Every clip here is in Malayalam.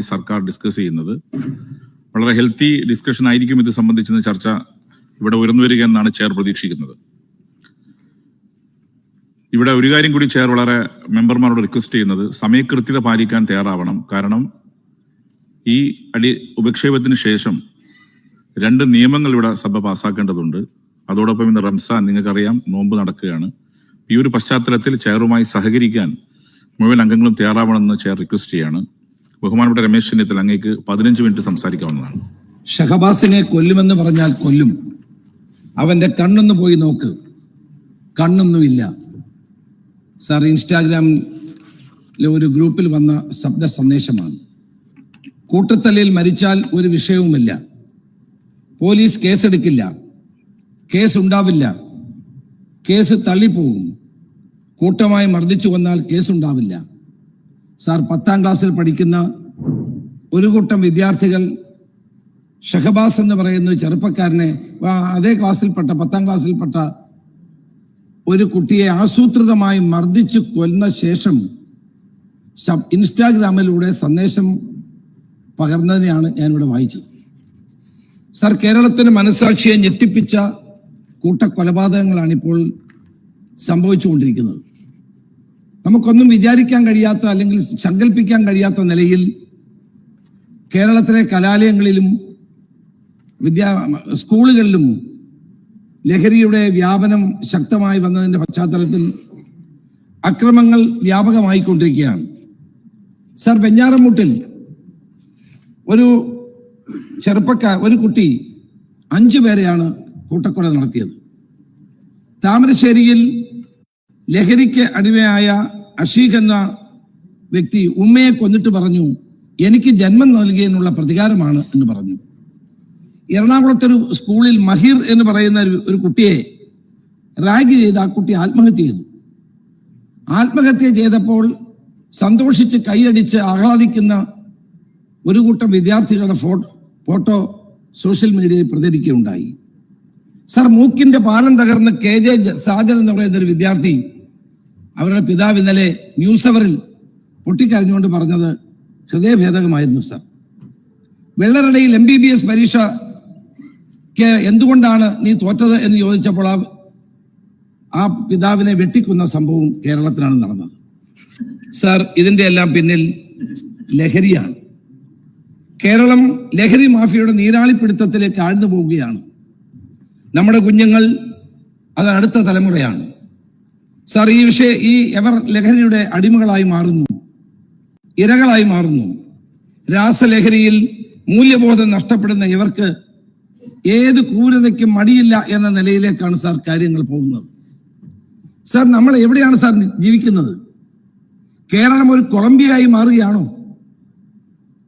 ഈ സർക്കാർ ഡിസ്കസ് ചെയ്യുന്നത്. വളരെ ഹെൽത്തി ഡിസ്കഷൻ ആയിരിക്കും ഇത് സംബന്ധിച്ച ചർച്ച ഇവിടെ ഉയർന്നു വരിക എന്നാണ് ചെയർ പ്രതീക്ഷിക്കുന്നത്. ഇവിടെ ഒരു കാര്യം കൂടി ചെയർ വളരെ മെമ്പർമാരോട് റിക്വസ്റ്റ് ചെയ്യുന്നത്. സമയകൃത്യത പാലിക്കാൻ തയ്യാറാവണം. കാരണം ഈ അടി ഉപക്ഷേപത്തിന് ശേഷം രണ്ട് നിയമങ്ങൾ ഇവിടെ സഭ പാസ്സാക്കേണ്ടതുണ്ട് അതോടൊപ്പം ഇന്ന് റംസാൻ നിങ്ങൾക്കറിയാം നോമ്പ് നടക്കുകയാണ്. ഈ ഒരു പശ്ചാത്തലത്തിൽ ചെയറുമായി സഹകരിക്കാൻ മുഴുവൻ അംഗങ്ങളും തയ്യാറാവണമെന്ന് ചെയർ റിക്വസ്റ്റ് ചെയ്യാണ്. ബഹുമാനപ്പെട്ട രമേശ് ചെന്നിത്തല അങ്ങേക്ക് പതിനഞ്ച് മിനിറ്റ് സംസാരിക്കാവുന്നതാണ്. ഷഹബാസിനെ കൊല്ലുമെന്ന് പറഞ്ഞാൽ കൊല്ലും. അവന്റെ കണ്ണൊന്ന് പോയി നോക്ക്. കണ്ണൊന്നുമില്ല സാർ ഇൻസ്റ്റാഗ്രാമിലെ ഒരു ഗ്രൂപ്പിൽ വന്ന ശബ്ദ സന്ദേശമാണ്. കൂട്ടത്തലയിൽ മരിച്ചാൽ ഒരു വിഷയവുമില്ല. പോലീസ് കേസെടുക്കില്ല. കേസ് ഉണ്ടാവില്ല കേസ് തള്ളിപ്പോകും. കൂട്ടമായി മർദ്ദിച്ചു വന്നാൽ കേസുണ്ടാവില്ല. സാർ പത്താം ക്ലാസ്സിൽ പഠിക്കുന്ന ഒരു കൂട്ടം വിദ്യാർത്ഥികൾ ഷഹബാസ് എന്ന് പറയുന്ന ചെറുപ്പക്കാരനെ അതേ ക്ലാസ്സിൽപ്പെട്ട പത്താം ക്ലാസ്സിൽപ്പെട്ട ഒരു കുട്ടിയെ ആസൂത്രിതമായി മർദ്ദിച്ചു കൊന്ന ശേഷം ഇൻസ്റ്റാഗ്രാമിലൂടെ സന്ദേശം പകർന്നതിനെയാണ് ഞാനിവിടെ വായിച്ചത്. സാർ കേരളത്തിന് മനസാക്ഷിയെ ഞെട്ടിപ്പിച്ച കൂട്ടക്കൊലപാതകങ്ങളാണ് ഇപ്പോൾ സംഭവിച്ചുകൊണ്ടിരിക്കുന്നത്. നമുക്കൊന്നും വിചാരിക്കാൻ കഴിയാത്ത അല്ലെങ്കിൽ സങ്കല്പിക്കാൻ കഴിയാത്ത നിലയിൽ കേരളത്തിലെ കലാലയങ്ങളിലും വിദ്യാ സ്കൂളുകളിലും ലഹരിയുടെ വ്യാപനം ശക്തമായി വന്നതിന്റെ പശ്ചാത്തലത്തിൽ അക്രമങ്ങൾ വ്യാപകമായിക്കൊണ്ടിരിക്കുകയാണ്. സർ വെഞ്ഞാറമൂട്ടിൽ ഒരു ചെറുപ്പക്കാർ ഒരു കുട്ടി അഞ്ചു പേരെയാണ് കൂട്ടക്കൊല നടത്തിയത്. താമരശ്ശേരിയിൽ ലഹരിക്ക് അടിമയായ അഷീഖ് എന്ന വ്യക്തി ഉമ്മയെ കൊന്നിട്ട് പറഞ്ഞു എനിക്ക് ജന്മം നൽകിയെന്നുള്ള പ്രതികാരമാണ് എന്ന് പറഞ്ഞു. എറണാകുളത്തൊരു സ്കൂളിൽ മഹിർ എന്ന് പറയുന്ന ഒരു- ഒരു കുട്ടിയെ റാഗ് ചെയ്ത് ആ കുട്ടി ആത്മഹത്യ ചെയ്തു. ആത്മഹത്യ ചെയ്തപ്പോൾ സന്തോഷിച്ച് കൈയടിച്ച് ആഹ്ലാദിക്കുന്ന ഒരു കൂട്ടം വിദ്യാർത്ഥികളുടെ ഫോട്ടോ സോഷ്യൽ മീഡിയയിൽ പ്രചരിക്കുകയുണ്ടായി. സർ മൂക്കിന്റെ പാലം തകർന്ന് കെ. ജെ. സാജൻ എന്ന് പറയുന്ന ഒരു വിദ്യാർത്ഥി അവരുടെ പിതാവ് ഇന്നലെ ന്യൂസ് അവറിൽ പൊട്ടിക്കരഞ്ഞുകൊണ്ട് പറഞ്ഞത് ഹൃദയഭേദകമായിരുന്നു സർ. വെള്ളറടയിൽ എം ബി ബി എസ് പരീക്ഷയ്ക്ക് എന്തുകൊണ്ടാണ് നീ തോറ്റത് എന്ന് ചോദിച്ചപ്പോൾ ആ ആ പിതാവിനെ വെട്ടിക്കുന്ന സംഭവം കേരളത്തിലാണ് നടന്നത്. സർ ഇതിന്റെ എല്ലാം പിന്നിൽ ലഹരിയാണ്. കേരളം ലഹരി മാഫിയയുടെ നീരാളിപ്പിടുത്തത്തിലേക്ക് ആഴ്ന്നു പോവുകയാണ്. നമ്മുടെ കുഞ്ഞുങ്ങൾ അത് അടുത്ത തലമുറയാണ്. സാർ ഈ വിഷയ ഈ എവർ ലഹരിയുടെ അടിമകളായി മാറുന്നു. ഇരകളായി മാറുന്നു. രാസലഹരിയിൽ മൂല്യബോധം നഷ്ടപ്പെടുന്ന ഇവർക്ക് ഏത് ക്രൂരതയ്ക്കും മടിയില്ല എന്ന നിലയിലേക്കാണ് സാർ കാര്യങ്ങൾ പോകുന്നത്. സാർ നമ്മൾ എവിടെയാണ് സാർ ജീവിക്കുന്നത്? കേരളം ഒരു കൊളംബിയായി മാറുകയാണോ?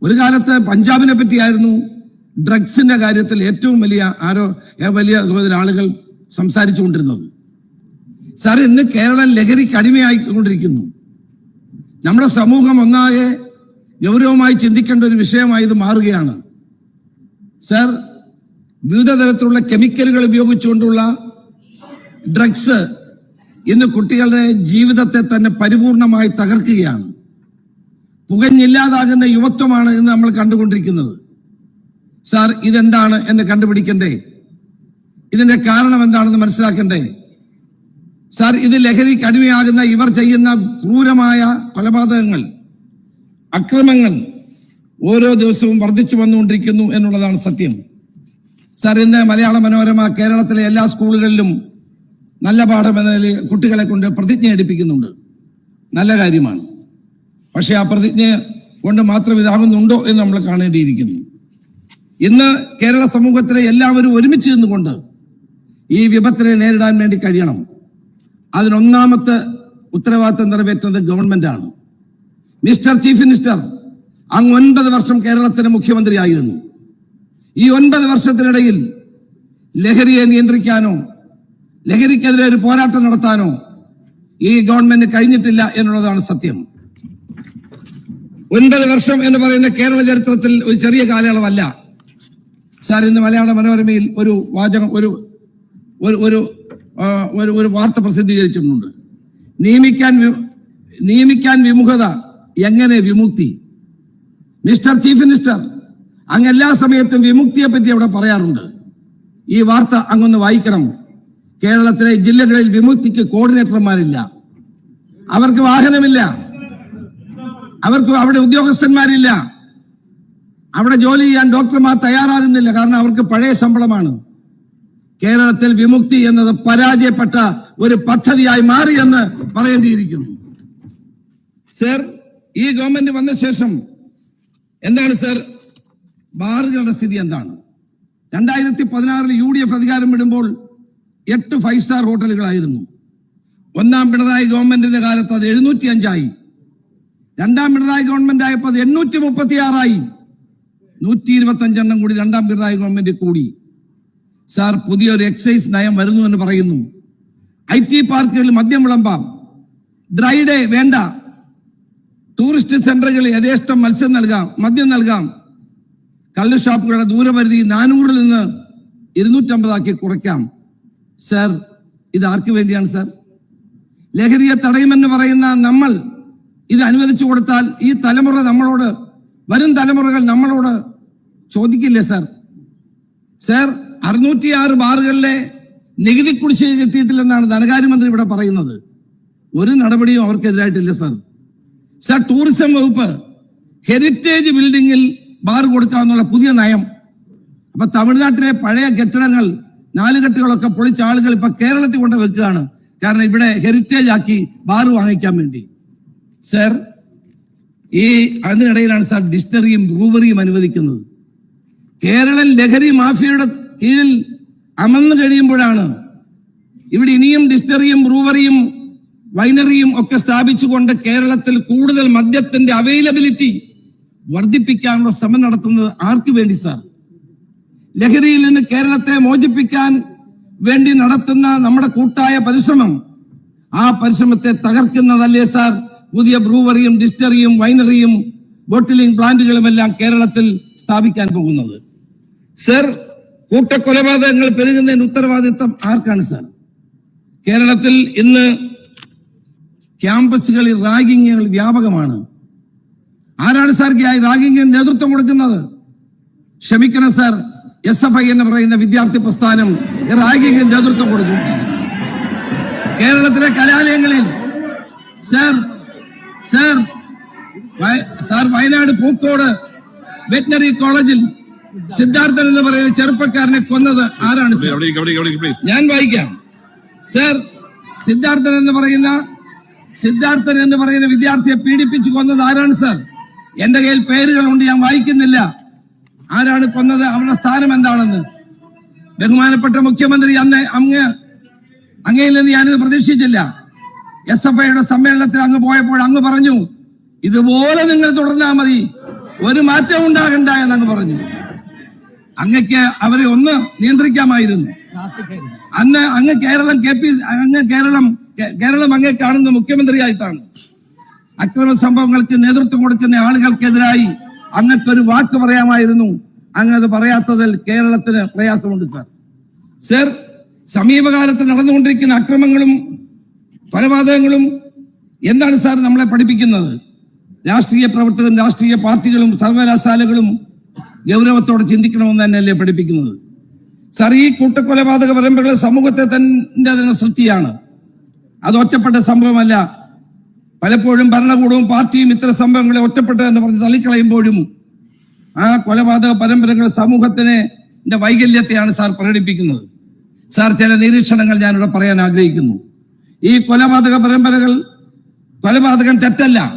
ഒരു കാലത്ത് പഞ്ചാബിനെ പറ്റിയായിരുന്നു ഡ്രഗ്സിന്റെ കാര്യത്തിൽ ഏറ്റവും വലിയ ആരോ വലിയ ആളുകൾ സംസാരിച്ചു കൊണ്ടിരുന്നത് സാർ ഇന്ന് കേരളം ലഹരിക്ക് അടിമയായിക്കൊണ്ടിരിക്കുന്നു. നമ്മുടെ സമൂഹം ഒന്നാകെ ഗൗരവമായി ചിന്തിക്കേണ്ട ഒരു വിഷയമായി ഇത് മാറുകയാണ്. സാർ വിവിധ തരത്തിലുള്ള കെമിക്കലുകൾ ഉപയോഗിച്ചുകൊണ്ടുള്ള ഡ്രഗ്സ് ഇന്ന് കുട്ടികളുടെ ജീവിതത്തെ തന്നെ പരിപൂർണമായി തകർക്കുകയാണ്. പുകഞ്ഞില്ലാതാകുന്ന യുവത്വമാണ് ഇന്ന് നമ്മൾ കണ്ടുകൊണ്ടിരിക്കുന്നത്. സാർ ഇതെന്താണ് എന്ന് കണ്ടുപിടിക്കണ്ടേ? ഇതിന്റെ കാരണം എന്താണെന്ന് മനസ്സിലാക്കണ്ടേ? സാർ ഇത് ലഹരിക്ക് അടിമയാകുന്ന ഇവർ ചെയ്യുന്ന ക്രൂരമായ കൊലപാതകങ്ങൾ അക്രമങ്ങൾ ഓരോ ദിവസവും വർദ്ധിച്ചു വന്നുകൊണ്ടിരിക്കുന്നു എന്നുള്ളതാണ് സത്യം. സാർ ഇന്ന് മലയാള മനോരമ കേരളത്തിലെ എല്ലാ സ്കൂളുകളിലും നല്ല പാഠം എന്ന നിലയിൽ കുട്ടികളെ കൊണ്ട് പ്രതിജ്ഞ എടുപ്പിക്കുന്നുണ്ട്. നല്ല കാര്യമാണ്. പക്ഷെ ആ പ്രതിജ്ഞ കൊണ്ട് മാത്രം ഇതാകുന്നുണ്ടോ എന്ന് നമ്മൾ കാണേണ്ടിയിരിക്കുന്നു. ഇന്ന് കേരള സമൂഹത്തിലെ എല്ലാവരും ഒരുമിച്ച് നിന്നുകൊണ്ട് ഈ വിപത്തിനെ നേരിടാൻ വേണ്ടി കഴിയണം. അതിനൊന്നാമത്തെ ഉത്തരവാദിത്തം നിറവേറ്റുന്നത് ഗവൺമെന്റാണ്. മിസ്റ്റർ ചീഫ് മിനിസ്റ്റർ അങ്ങ് ഒൻപത് വർഷം കേരളത്തിന്റെ മുഖ്യമന്ത്രിയായിരുന്നു. ഈ ഒൻപത് വർഷത്തിനിടയിൽ ലഹരിയെ നിയന്ത്രിക്കാനോ ലഹരിക്കെതിരെ ഒരു പോരാട്ടം നടത്താനോ ഈ ഗവൺമെന്റ് കഴിഞ്ഞിട്ടില്ല എന്നുള്ളതാണ് സത്യം. ഒൻപത് വർഷം എന്ന് പറയുന്ന കേരള ചരിത്രത്തിൽ ഒരു ചെറിയ കാലയളവല്ല. സാർ ഇന്ന് മലയാള മനോരമയിൽ ഒരു വാചകം ഒരു ഒരു ഒരു ഒരു വാർത്ത പ്രസിദ്ധീകരിച്ചിട്ടുണ്ട്. നിയമിക്കാൻ നിയമിക്കാൻ വിമുഖത എങ്ങനെ വിമുക്തി? മിസ്റ്റർ ചീഫ് മിനിസ്റ്റർ അങ്ങ് എല്ലാ സമയത്തും വിമുക്തിയെ പറ്റി അവിടെ പറയാറുണ്ട്. ഈ വാർത്ത അങ്ങൊന്ന് വായിക്കണം. കേരളത്തിലെ ജില്ലകളിൽ വിമുക്തിക്ക് കോർഡിനേറ്റർമാരില്ല. അവർക്ക് വാഹനമില്ല. അവർക്ക് അവിടെ ഉദ്യോഗസ്ഥന്മാരില്ല. അവിടെ ജോലി ചെയ്യാൻ ഡോക്ടർമാർ തയ്യാറാകുന്നില്ല. കാരണം അവർക്ക് പഴയ ശമ്പളമാണ്. കേരളത്തിൽ വിമുക്തി എന്നത് പരാജയപ്പെട്ട ഒരു പദ്ധതിയായി മാറി എന്ന് പറയേണ്ടിയിരിക്കുന്നു. സർ ഈ ഗവൺമെന്റ് വന്ന ശേഷം എന്താണ് സർ? ബാറുകളുടെ സ്ഥിതി എന്താണ്? രണ്ടായിരത്തി പതിനാറിൽ യു ഡി എഫ് അധികാരം വിടുമ്പോൾ എട്ട് ഫൈവ് സ്റ്റാർ ഹോട്ടലുകളായിരുന്നു. ഒന്നാം പിണറായി ഗവൺമെന്റിന്റെ കാലത്ത് അത് എഴുന്നൂറ്റി അഞ്ചായി രണ്ടാം പിണറായി ഗവൺമെന്റ് ആയപ്പോൾ അത് എണ്ണൂറ്റി മുപ്പത്തി ആറായി നൂറ്റി ഇരുപത്തി അഞ്ചെണ്ണം കൂടി രണ്ടാം പിണറായി ഗവൺമെന്റ് കൂടി. സാർ പുതിയൊരു എക്സൈസ് നയം വരുന്നു എന്ന് പറയുന്നു. ഐ ടി പാർക്കുകളിൽ മദ്യം വിളമ്പാം. ഡ്രൈ ഡേ വേണ്ട. ടൂറിസ്റ്റ് സെന്ററുകളിൽ യഥേഷ്ടം മത്സ്യം നൽകാം മദ്യം നൽകാം. കള്ള് ഷാപ്പുകളുടെ ദൂരപരിധി നാനൂറിൽ നിന്ന് ഇരുന്നൂറ്റമ്പതാക്കി കുറയ്ക്കാം. സർ ഇത് ആർക്ക് വേണ്ടിയാണ് സർ? ലഹരിയെ തടയുമെന്ന് പറയുന്ന നമ്മൾ ഇത് അനുവദിച്ചു കൊടുത്താൽ ഈ തലമുറ നമ്മളോട് വരും തലമുറകൾ നമ്മളോട് ചോദിക്കില്ലേ സർ? സർ അറുന്നൂറ്റിയാറ് ബാറുകളിലെ നികുതി കുടിശ്ശിക കിട്ടിയിട്ടില്ലെന്നാണ് ധനകാര്യമന്ത്രി ഇവിടെ പറയുന്നത്. ഒരു നടപടിയും അവർക്കെതിരായിട്ടില്ല സർ. സർ ടൂറിസം വകുപ്പ് ഹെറിറ്റേജ് ബിൽഡിങ്ങിൽ ബാർ കൊടുക്കാമെന്നുള്ള പുതിയ നയം. അപ്പൊ തമിഴ്നാട്ടിലെ പഴയ കെട്ടിടങ്ങൾ നാലുകെട്ടുകളൊക്കെ പൊളിച്ച ആളുകൾ ഇപ്പൊ കേരളത്തിൽ കൊണ്ട് വെക്കുകയാണ്. കാരണം ഇവിടെ ഹെറിറ്റേജ് ആക്കി ബാർ വാങ്ങിക്കാൻ വേണ്ടി. സർ ഈ അതിനിടയിലാണ് സർ ഡിസ്റ്ററിയും ബ്രൂവറിയും അനുവദിക്കുന്നത്. കേരളം ലഹരി മാഫിയയുടെ കീഴിൽ അമർന്നു കഴിയുമ്പോഴാണ് ഇവിടെ ഇനിയും ഡിസ്റ്ററിയും ബ്രൂവറിയും വൈനറിയും ഒക്കെ സ്ഥാപിച്ചുകൊണ്ട് കേരളത്തിൽ കൂടുതൽ മദ്യത്തിന്റെ അവൈലബിലിറ്റി വർദ്ധിപ്പിക്കാനുള്ള ശ്രമം നടത്തുന്നത് ആർക്കു വേണ്ടി സാർ ലഹരിയിൽ നിന്ന് കേരളത്തെ മോചിപ്പിക്കാൻ വേണ്ടി നടത്തുന്ന നമ്മുടെ കൂട്ടായ പരിശ്രമം ആ പരിശ്രമത്തെ തകർക്കുന്നതല്ലേ സാർ പുതിയ ബ്രൂവറിയും ഡിസ്റ്ററിയും വൈനറിയും ബോട്ടിലിംഗ് പ്ലാന്റുകളും എല്ലാം കേരളത്തിൽ സ്ഥാപിക്കാൻ പോകുന്നത്. സർ കൂട്ടക്കൊലപാതകങ്ങൾ പെരുകുന്നതിന് ഉത്തരവാദിത്വം ആർക്കാണ് സാർ? കേരളത്തിൽ ഇന്ന് ക്യാമ്പസുകളിൽ റാഗിങ്ങുകൾ വ്യാപകമാണ്. ആരാണ് സാർ റാഗിങ്ങിന് നേതൃത്വം കൊടുക്കുന്നത്? ക്ഷമിക്കണം സാർ എസ് എഫ് ഐ എന്ന് പറയുന്ന വിദ്യാർത്ഥി പ്രസ്ഥാനം റാഗിങ്ങിന് നേതൃത്വം കൊടുക്കും കേരളത്തിലെ കലാലയങ്ങളിൽ sir sir sir Wayanad Pookode veterinary കോളേജിൽ സിദ്ധാർത്ഥൻ എന്ന് പറയുന്ന ചെറുപ്പക്കാരനെ കൊന്നത് ആരാണ് ഞാൻ വായിക്കാം. സർ സിദ്ധാർത്ഥൻ എന്ന് പറയുന്ന സിദ്ധാർത്ഥൻ എന്ന് പറയുന്ന വിദ്യാർത്ഥിയെ പീഡിപ്പിച്ചു കൊന്നത് ആരാണ് സർ എന്റെ കയ്യിൽ പേരുകളുണ്ട് ഞാൻ വായിക്കുന്നില്ല. ആരാണ് കൊന്നത്? അവരുടെ സ്ഥാനം എന്താണെന്ന്. ബഹുമാനപ്പെട്ട മുഖ്യമന്ത്രി അന്ന് അങ്ങ് അങ്ങയിൽ നിന്ന് ഞാനിത് പ്രതീക്ഷിച്ചില്ല. എസ് എഫ് ഐയുടെ സമ്മേളനത്തിൽ അങ്ങ് പോയപ്പോൾ അങ്ങ് പറഞ്ഞു ഇതുപോലെ നിങ്ങൾ തുടർന്നാൽ മതി. ഒരു മാറ്റം ഉണ്ടാകണ്ട എന്നങ്ങ് പറഞ്ഞു. അങ്ങക്ക് അവരെ ഒന്ന് നിയന്ത്രിക്കാമായിരുന്നു. അന്ന് അങ്ങ് കേരളം കെ പി അങ്ങ് കേരളം കേരളം അങ്ങ് കാണുന്ന മുഖ്യമന്ത്രിയായിട്ടാണ്. അക്രമ സംഭവങ്ങൾക്ക് നേതൃത്വം കൊടുക്കുന്ന ആളുകൾക്കെതിരായി അങ്ങക്കൊരു വാക്ക് പറയാമായിരുന്നു. അങ്ങ് അത് പറയാത്തതിൽ കേരളത്തിന് പ്രയാസമുണ്ട് സാർ. സർ സമീപകാലത്ത് നടന്നുകൊണ്ടിരിക്കുന്ന അക്രമങ്ങളും കൊലപാതകങ്ങളും എന്താണ് സാർ നമ്മളെ പഠിപ്പിക്കുന്നത്? രാഷ്ട്രീയ പ്രവർത്തകരും രാഷ്ട്രീയ പാർട്ടികളും സർവകലാശാലകളും ഗൗരവത്തോടെ ചിന്തിക്കണമെന്ന് തന്നെയല്ലേ പഠിപ്പിക്കുന്നത്? സർ ഈ കൂട്ടക്കൊലപാതക പരമ്പരകൾ സമൂഹത്തെ തന്നെ തന്നെ സൃഷ്ടിയാണ്. അത് ഒറ്റപ്പെട്ട സംഭവമല്ല. പലപ്പോഴും ഭരണകൂടവും പാർട്ടിയും ഇത്തരം സംഭവങ്ങളെ ഒറ്റപ്പെട്ട എന്ന് പറഞ്ഞ് തള്ളിക്കളയുമ്പോഴും ആ കൊലപാതക പരമ്പരകൾ സമൂഹത്തിന് വൈകല്യത്തെയാണ് സാർ പ്രകടിപ്പിക്കുന്നത്. സാർ ചില നിരീക്ഷണങ്ങൾ ഞാനിവിടെ പറയാൻ ആഗ്രഹിക്കുന്നു. ഈ കൊലപാതക പരമ്പരകൾ കൊലപാതകം തെറ്റല്ല.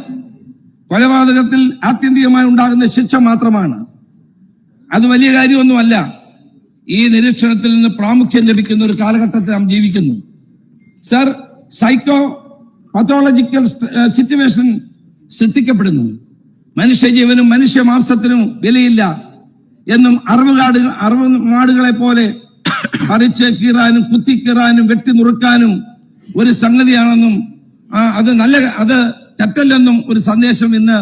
കൊലപാതകത്തിൽ ആത്യന്തികമായി ഉണ്ടാകുന്ന ശിക്ഷ മാത്രമാണ്. അത് വലിയ കാര്യമൊന്നുമല്ല. ഈ നിരീക്ഷണത്തിൽ നിന്ന് പ്രാമുഖ്യം ലഭിക്കുന്ന ഒരു കാലഘട്ടത്തിൽ നാം ജീവിക്കുന്നു. സർ സൈക്കോ പത്തോളജിക്കൽ സിറ്റുവേഷൻ സൃഷ്ടിക്കപ്പെടുന്നു. മനുഷ്യജീവനും മനുഷ്യ മാംസത്തിനും വിലയില്ല എന്നും അറിവുകാട് അറിവ് മാടുകളെ പോലെ പറിച്ച് കീറാനും കുത്തിക്കീറാനും വെട്ടി നുറുക്കാനും ഒരു സംഗതിയാണെന്നും അത് നല്ല അത് തെറ്റല്ലെന്നും ഒരു സന്ദേശം ഇന്ന്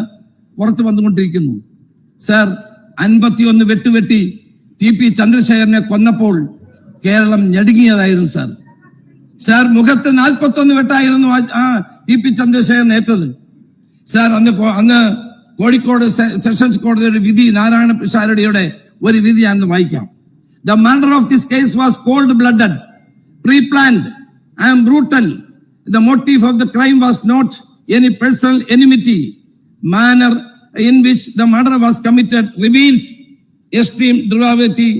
പുറത്തു വന്നുകൊണ്ടിരിക്കുന്നു. സർ അൻപത്തിയൊന്ന് വെട്ടുവെട്ടി ടി പി ചന്ദ്രശേഖരനെ കൊന്നപ്പോൾ കേരളം ഞെടുങ്ങിയതായിരുന്നു സാർ. സാർ മുഖത്ത് നാൽപ്പത്തൊന്ന് വെട്ടായിരുന്നു ആ- ടി പി ചന്ദ്രശേഖരൻ ഏറ്റത്. സാർ അന്ന് അന്ന് കോഴിക്കോട് സെഷൻസ് കോടതിയുടെ വിധി നാരായണ പിഷാരടിയുടെ ഒരു വിധി ഞാൻ വായിക്കാം. The murder of this case was cold blooded pre planned and brutal the motive of the crime was not any personal enmity manner in which the murder was committed reveals extreme depravity,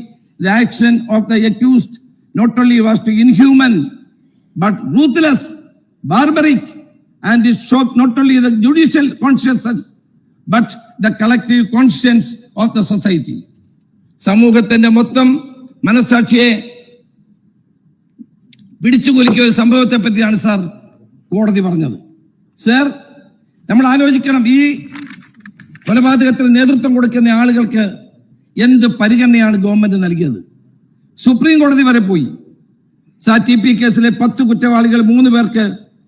the action of the accused not only was inhuman, but ruthless, barbaric, and it shocked not only the judicial conscience, but the collective conscience of the society. സമൂഹത്തിന്റെ മൊത്തം മനസാക്ഷിയെ പിടിച്ചുകുലുക്കിയ ഒരു സംഭവത്തെ പറ്റിയാണ് സാർ കോടതി പറഞ്ഞത് സാർ നമ്മൾ ആലോചിക്കണം ഈ കൊലപാതകത്തിന് നേതൃത്വം കൊടുക്കുന്ന ആളുകൾക്ക് എന്ത് പരിഗണനയാണ് ഗവൺമെന്റ് നൽകിയത്? സുപ്രീം കോടതി വരെ പോയി. സാ ടി പി കേസിലെ പത്ത് കുറ്റവാളികൾ മൂന്ന് പേർക്ക്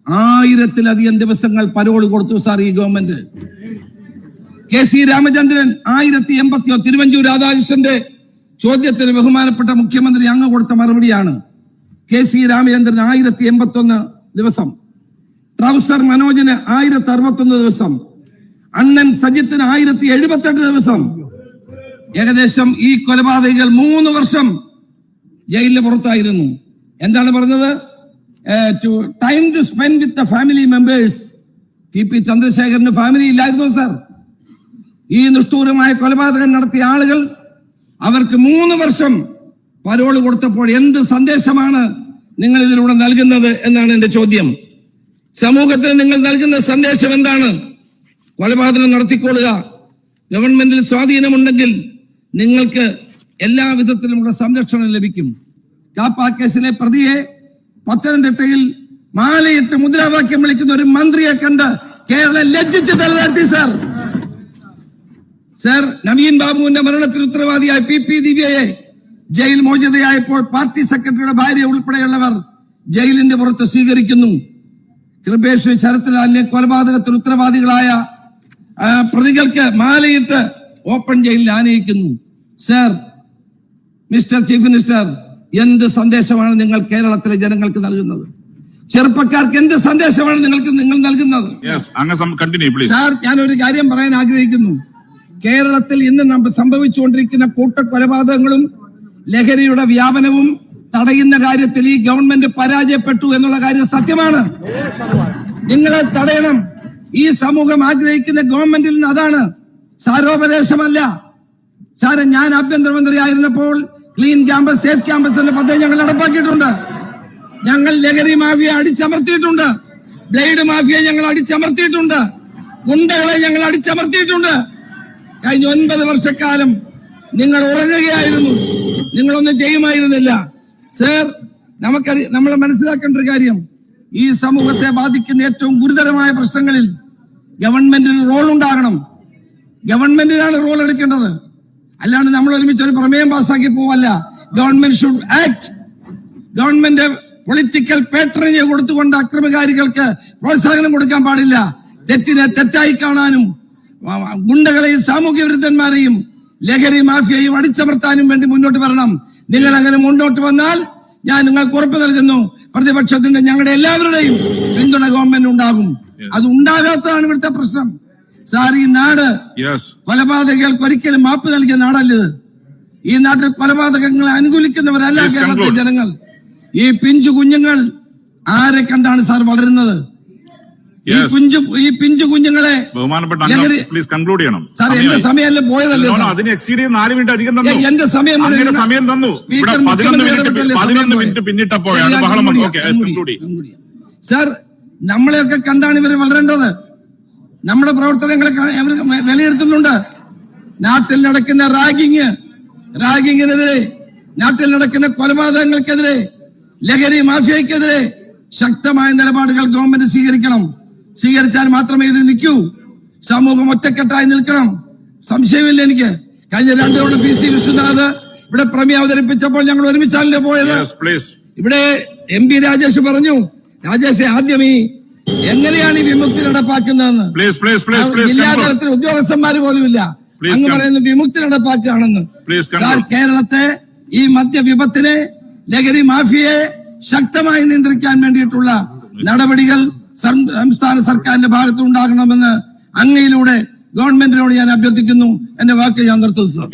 ആയിരത്തിലധികം ദിവസങ്ങൾ പരോൾ കൊടുത്തു സാർ ഈ ഗവൺമെന്റ്. കെ സി രാമചന്ദ്രൻ ആയിരത്തി എൺപത്തിയോ തിരുവഞ്ചൂർ രാധാകൃഷ്ണന്റെ ചോദ്യത്തിന് ബഹുമാനപ്പെട്ട മുഖ്യമന്ത്രി അങ്ങ് കൊടുത്ത മറുപടിയാണ്. കെ സി രാമചന്ദ്രൻ ആയിരത്തി എൺപത്തി ഒന്ന് ദിവസം. ട്രൗസർ മനോജിന് ആയിരത്തി അറുപത്തി ഒന്ന് ദിവസം. അണ്ണൻ സജിത്തിന് ആയിരത്തി എഴുപത്തെട്ട് ദിവസം. ഏകദേശം ഈ കൊലപാതകികൾ മൂന്ന് വർഷം ജയിലിന് പുറത്തായിരുന്നു. എന്താണ് പറഞ്ഞത്? To time to spend with the family members T P Chandrasekharan family ഇല്ലായിരുന്നു സർ ഈ നിഷ്ഠൂരമായ കൊലപാതകം നടത്തിയ ആളുകൾ അവർക്ക് മൂന്ന് വർഷം പരോൾ കൊടുത്തപ്പോൾ എന്ത് സന്ദേശമാണ് നിങ്ങൾ ഇതിലൂടെ നൽകുന്നത് എന്നാണ് എന്റെ ചോദ്യം. സമൂഹത്തിന് നിങ്ങൾ നൽകുന്ന സന്ദേശം എന്താണ്? കൊലപാതകം നടത്തിക്കൊള്ളുക. ഗവൺമെന്റിൽ സ്വാധീനമുണ്ടെങ്കിൽ നിങ്ങൾക്ക് എല്ലാ വിധത്തിലുമുള്ള സംരക്ഷണം ലഭിക്കും. കാപ്പ കേസിലെ പ്രതിയെ പത്തനംതിട്ടയിൽ മാലയിട്ട് മുദ്രാവാക്യം വിളിക്കുന്ന ഒരു മന്ത്രിയെ കണ്ട് കേരളം ലജ്ജിച്ച് തലതാഴ്ത്തി സാർ. സർ നവീൻ ബാബുവിന്റെ മരണത്തിൽ ഉത്തരവാദിയായ പി പി ദിവ്യയെ ജയിൽ മോചിതയായപ്പോൾ പാർട്ടി സെക്രട്ടറിയുടെ ഭാര്യ ഉൾപ്പെടെയുള്ളവർ ജയിലിന്റെ പുറത്ത് സ്വീകരിക്കുന്നു. കൃപേഷ് ശരത്ലാലിനെ കൊലപാതകത്തിൽ ഉത്തരവാദികളായ പ്രതികൾക്ക് മാലയിട്ട് ഓപ്പൺ ജയിലിൽ ആനയിക്കുന്നു. സർ മിസ്റ്റർ ചീഫ് മിനിസ്റ്റർ എന്ത് സന്ദേശമാണ് നിങ്ങൾ കേരളത്തിലെ ജനങ്ങൾക്ക് നൽകുന്നത്? ചെറുപ്പക്കാർക്ക് എന്ത് സന്ദേശമാണ് നിങ്ങൾക്ക് നിങ്ങൾ നൽകുന്നത്? സാർ ഞാൻ ഒരു കാര്യം പറയാൻ ആഗ്രഹിക്കുന്നു. കേരളത്തിൽ ഇന്ന് നമ്മൾ സംഭവിച്ചുകൊണ്ടിരിക്കുന്ന കൂട്ടക്കൊലപാതകങ്ങളും ലഹരിയുടെ വ്യാപനവും തടയുന്ന കാര്യത്തിൽ ഈ ഗവൺമെന്റ് പരാജയപ്പെട്ടു എന്നുള്ള കാര്യം സത്യമാണ്. നിങ്ങളെ തടയണം. ഈ സമൂഹം ആഗ്രഹിക്കുന്ന ഗവൺമെന്റിൽ നിന്ന് അതാണ് സാരോപദേശമല്ല. സാറ് ഞാൻ ആഭ്യന്തരമന്ത്രി ആയിരുന്നപ്പോൾ ക്ലീൻ ക്യാമ്പസ് സേഫ് ക്യാമ്പസ് എന്ന പദ്ധതി ഞങ്ങൾ നടപ്പാക്കിയിട്ടുണ്ട്. ഞങ്ങൾ ലഹരി മാഫിയ അടിച്ചമർത്തിയിട്ടുണ്ട്. ബ്ലേഡ് മാഫിയ ഞങ്ങൾ അടിച്ചമർത്തിയിട്ടുണ്ട്. ഗുണ്ടകളെ ഞങ്ങൾ അടിച്ചമർത്തിയിട്ടുണ്ട്. കഴിഞ്ഞ ഒൻപത് വർഷക്കാലം നിങ്ങൾ ഉറങ്ങുകയായിരുന്നു. നിങ്ങളൊന്നും ചെയ്യുമായിരുന്നില്ല. സർ നമുക്കറി നമ്മൾ മനസ്സിലാക്കേണ്ട ഒരു കാര്യം. ഈ സമൂഹത്തെ ബാധിക്കുന്ന ഏറ്റവും ഗുരുതരമായ പ്രശ്നങ്ങളിൽ ഗവൺമെന്റിന് റോൾ ഉണ്ടാകണം. ഗവൺമെന്റിനാണ് റോൾ എടുക്കേണ്ടത്. അല്ലാണ്ട് നമ്മൾ ഒരുമിച്ച് ഒരു പ്രമേയം പാസ്സാക്കി പോവല്ല. Government should act government political patronage കൊടുത്തുകൊണ്ട് അക്രമകാരികൾക്ക് പ്രോത്സാഹനം കൊടുക്കാൻ പാടില്ല. തെറ്റിനെ തെറ്റായി കാണാനും ഗുണ്ടകളെയും സാമൂഹ്യ വിരുദ്ധന്മാരെയും ലഹരി മാഫിയയും അടിച്ചമർത്താനും വേണ്ടി മുന്നോട്ട് വരണം. നിങ്ങൾ അങ്ങനെ മുന്നോട്ട് വന്നാൽ ഞാൻ നിങ്ങൾക്ക് ഉറപ്പ് നൽകുന്നു. പ്രതിപക്ഷത്തിന്റെ ഞങ്ങളുടെ എല്ലാവരുടെയും പിന്തുണ ഗവൺമെന്റ് ഉണ്ടാകും. അത് ഉണ്ടാകാത്തതാണ് ഇവിടുത്തെ പ്രശ്നം. സാർ ഈ നാട് യെസ് കൊലപാതകങ്ങൾക്ക് ഒരിക്കലും മാപ്പ് നൽകിയ നാടല്ലത് ഈ നാട്ടിൽ കൊലപാതകങ്ങളെ അനുകൂലിക്കുന്നവരല്ല കേരളത്തിലെ ജനങ്ങൾ. ഈ പിഞ്ചു കുഞ്ഞുങ്ങൾ ആരെ കണ്ടാണ് സാർ വളരുന്നത്? ഈ. കുഞ്ചു ഈ പിഞ്ചു കുഞ്ഞുങ്ങളെ ബഹുമാനപ്പെട്ട പ്ലീസ് കൺക്ലൂഡ് ചെയ്യണം. സാർ എന്റെ. സമയമല്ലേ പോയതല്ലേ അതിന് എക്സീഡ് ചെയ്യുന്ന നാല് മിനിറ്റ് അധികം തന്നു. എന്റെ സമയം സമയം തന്നു. ഇവിടെ പതിനൊന്ന് മിനിറ്റ് പതിനൊന്ന് സമയം മിനിറ്റ് പിന്നിട്ടപ്പോഴാണ് ബഹളം കൺക്ലൂഡ് ഓക്കെ കൺക്ലൂഡ് സാർ നമ്മളെയൊക്കെ കണ്ടാണ് ഇവർ വളരേണ്ടത്. നമ്മുടെ പ്രവർത്തനങ്ങളെ അവർ വിലയിരുത്തുന്നുണ്ട്. നാട്ടിൽ നടക്കുന്ന റാഗിങ് റാഗിങ്ങിനെതിരെ നാട്ടിൽ നടക്കുന്ന കൊലപാതകങ്ങൾക്കെതിരെ ലഹരി മാഫിയക്കെതിരെ ശക്തമായ നിലപാടുകൾ ഗവൺമെന്റ് സ്വീകരിക്കണം. സ്വീകരിച്ചാൽ മാത്രമേ ഇത് നിൽക്കൂ. സമൂഹം ഒറ്റക്കെട്ടായി നിൽക്കണം. സംശയമില്ല എനിക്ക്. കഴിഞ്ഞ രണ്ടു തവണ പി സി വിശ്വനാഥ് ഇവിടെ പ്രമേയം അവതരിപ്പിച്ചപ്പോൾ ഞങ്ങൾ ഒരുമിച്ചാണല്ലോ പോയത്. ഇവിടെ എം പി രാജേഷ് പറഞ്ഞു രാജേഷ് ആദ്യം ഈ എങ്ങനെയാണ് ഈ വിമുക്തി നടപ്പാക്കുന്നതെന്ന്? ജില്ലാ തലത്തിൽ ഉദ്യോഗസ്ഥന്മാര് പോലും ഇല്ല അങ്ങ്. പറയുന്ന വിമുക്തി നടപ്പാക്കുകയാണെന്ന്. സാർ കേരളത്തെ ഈ മദ്യവിപത്തിനെ ലഹരി മാഫിയെ ശക്തമായി നിയന്ത്രിക്കാൻ വേണ്ടിയിട്ടുള്ള നടപടികൾ സംസ്ഥാന സർക്കാരിന്റെ ഭാഗത്ത് ഉണ്ടാകണമെന്ന് അങ്ങയിലൂടെ ഗവൺമെന്റിനോട് ഞാൻ അഭ്യർത്ഥിക്കുന്നു. എന്റെ വാക്ക് ഞാൻ നിർത്തുന്നു സർ.